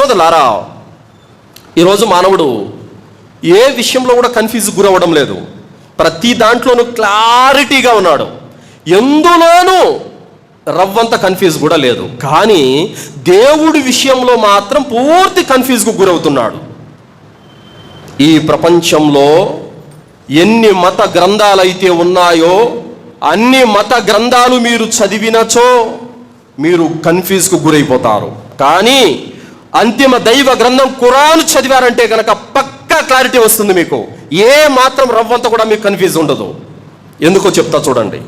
సోదలారా ఈరోజు మానవుడు ఏ విషయంలో కూడా కన్ఫ్యూజ్ గురవ్వడం లేదు. ప్రతి దాంట్లోనూ క్లారిటీగా ఉన్నాడు. ఎందులోనూ రవ్వంత కన్ఫ్యూజ్ కూడా లేదు. కానీ దేవుడి విషయంలో మాత్రం పూర్తి కన్ఫ్యూజ్కు గురవుతున్నాడు. ఈ ప్రపంచంలో ఎన్ని మత గ్రంథాలైతే ఉన్నాయో అన్ని మత గ్రంథాలు మీరు చదివినచో మీరు కన్ఫ్యూజ్కు గురైపోతారు. కానీ అంతిమ దైవ గ్రంథం ఖురాన్ చదివారంటే కనుక పక్కా క్లారిటీ వస్తుంది మీకు. ఏ మాత్రం రవ్వంత కూడా మీకు కన్ఫ్యూజ్ ఉండదు. ఎందుకో చెప్తా చూడండి.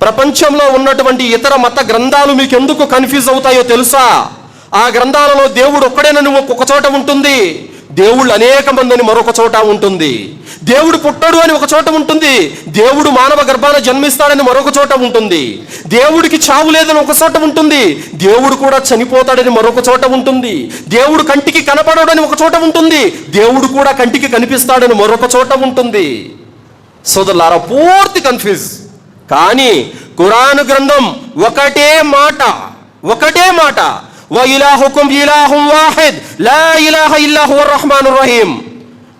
ప్రపంచంలో ఉన్నటువంటి ఇతర మత గ్రంథాలు మీకు ఎందుకు కన్ఫ్యూజ్ అవుతాయో తెలుసా? ఆ గ్రంథాలలో దేవుడు ఒక్కడేనని ఒక్కొక్క చోట ఉంటుంది. దేవుళ్ళు అనేక మందిని మరొక చోట ఉంటుంది. దేవుడు పుట్టడు అని ఒక చోట ఉంటుంది. దేవుడు మానవ గర్భాన జన్మిస్తాడని మరొక చోట ఉంటుంది. దేవుడికి చావు లేదని ఒక చోట ఉంటుంది. దేవుడు కూడా చనిపోతాడని మరొక చోట ఉంటుంది. దేవుడు కంటికి కనపడడని ఒక చోట ఉంటుంది. దేవుడు కూడా కంటికి కనిపిస్తాడని మరొక చోట ఉంటుంది. సోదరులారా పూర్తి కన్ఫ్యూజ్. కానీ కురాను గ్రంథం ఒకటే మాట ఒకటే మాట. వ ఇలాహుకుం ఇలాహుం వాహిద్ లా ఇలాహ ఇల్లాహు రహమాను రహీం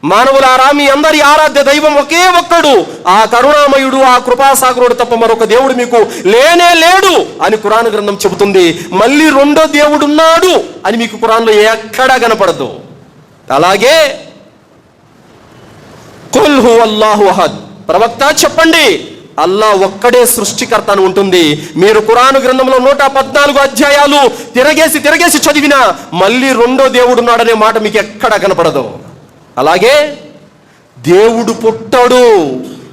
మానవులారా మీ అందరి ఆరాధ్య దైవం ఒకే ఒక్కడు. ఆ కరుణామయుడు ఆ కృపాసాగరుడు తప్ప మరొక దేవుడు మీకు లేనే లేడు అని కురాన్ గ్రంథం చెబుతుంది. మళ్ళీ రెండో దేవుడు ఉన్నాడు అని మీకు కురాన్లో ఎక్కడా కనపడదు. అలాగే కుల్ హు అల్లాహు అహద్. ప్రవక్త చెప్పండి అల్లా ఒక్కడే సృష్టికర్త అని ఉంటుంది. మీరు కురాను గ్రంథంలో నూట పద్నాలుగు అధ్యాయాలు తిరగేసి తిరగేసి చదివినా మళ్ళీ రెండో దేవుడున్నాడనే మాట మీకు ఎక్కడా కనపడదు. అలాగే దేవుడు పుట్టాడు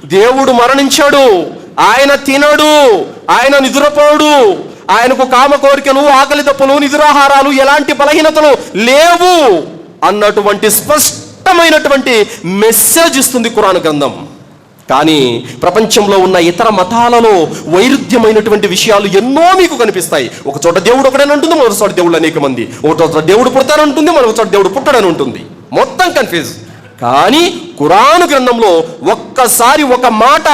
దేవుడు మరణించాడు ఆయన తినడు ఆయన నిద్రపోడు ఆయనకు కామ కోరికలు ఆకలి దప్పులు నిద్రాహారాలు ఎలాంటి బలహీనతలు లేవు అన్నటువంటి స్పష్టమైనటువంటి మెసేజ్ ఇస్తుంది కురాన్ గ్రంథం. కానీ ప్రపంచంలో ఉన్న ఇతర మతాలలో వైరుధ్యమైనటువంటి విషయాలు ఎన్నో మీకు కనిపిస్తాయి. ఒక చోట దేవుడు ఒకడని ఉంటుంది మరో చోట దేవుడు అనేక మంది ఒక చోట దేవుడు పుడతానంటుంది మరొక చోట దేవుడు పుట్టడని ఉంటుంది. మొత్తం కన్ఫ్యూజ్ కానీ కురాను గ్రంథంలో ఒక్కసారి ఒక మాట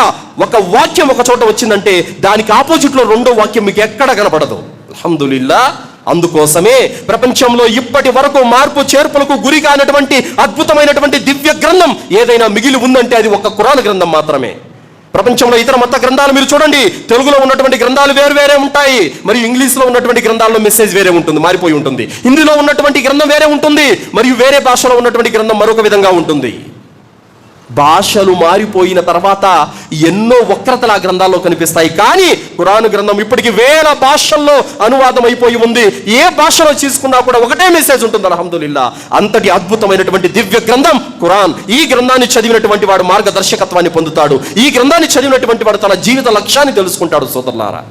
ఒక వాక్యం ఒక చోట వచ్చిందంటే దానికి ఆపోజిట్లో రెండో వాక్యం మీకు ఎక్కడ కనపడదు. అల్హమ్దులిల్లా అందుకోసమే ప్రపంచంలో ఇప్పటి వరకు మార్పు చేర్పులకు గురి కానటువంటి అద్భుతమైనటువంటి దివ్య గ్రంథం ఏదైనా మిగిలి ఉందంటే అది ఒక కురాను గ్రంథం మాత్రమే. ప్రపంచంలో ఇతర మత గ్రంథాలు మీరు చూడండి. తెలుగులో ఉన్నటువంటి గ్రంథాలు వేరు వేరే ఉంటాయి. మరియు ఇంగ్లీష్లో ఉన్నటువంటి గ్రంథాల్లో మెసేజ్ వేరే ఉంటుంది మారిపోయి ఉంటుంది. హిందీలో ఉన్నటువంటి గ్రంథం వేరే ఉంటుంది. మరియు వేరే భాషలో ఉన్నటువంటి గ్రంథం మరొక విధంగా ఉంటుంది. భాషలు మారిపోయిన తర్వాత ఎన్నో వక్రతలు ఆ గ్రంథాల్లో కనిపిస్తాయి. కానీ ఖురాను గ్రంథం ఇప్పటికి వేల భాషల్లో అనువాదం అయిపోయి ఉంది. ఏ భాషలో తీసుకున్నా కూడా ఒకటే మెసేజ్ ఉంటుంది అలహమ్దుల్లా అంతటి అద్భుతమైనటువంటి దివ్య గ్రంథం ఖురాన్. ఈ గ్రంథాన్ని చదివినటువంటి వాడు మార్గదర్శకత్వాన్ని పొందుతాడు. ఈ గ్రంథాన్ని చదివినటువంటి వాడు తన జీవిత లక్ష్యాన్ని తెలుసుకుంటాడు సోదరులారా.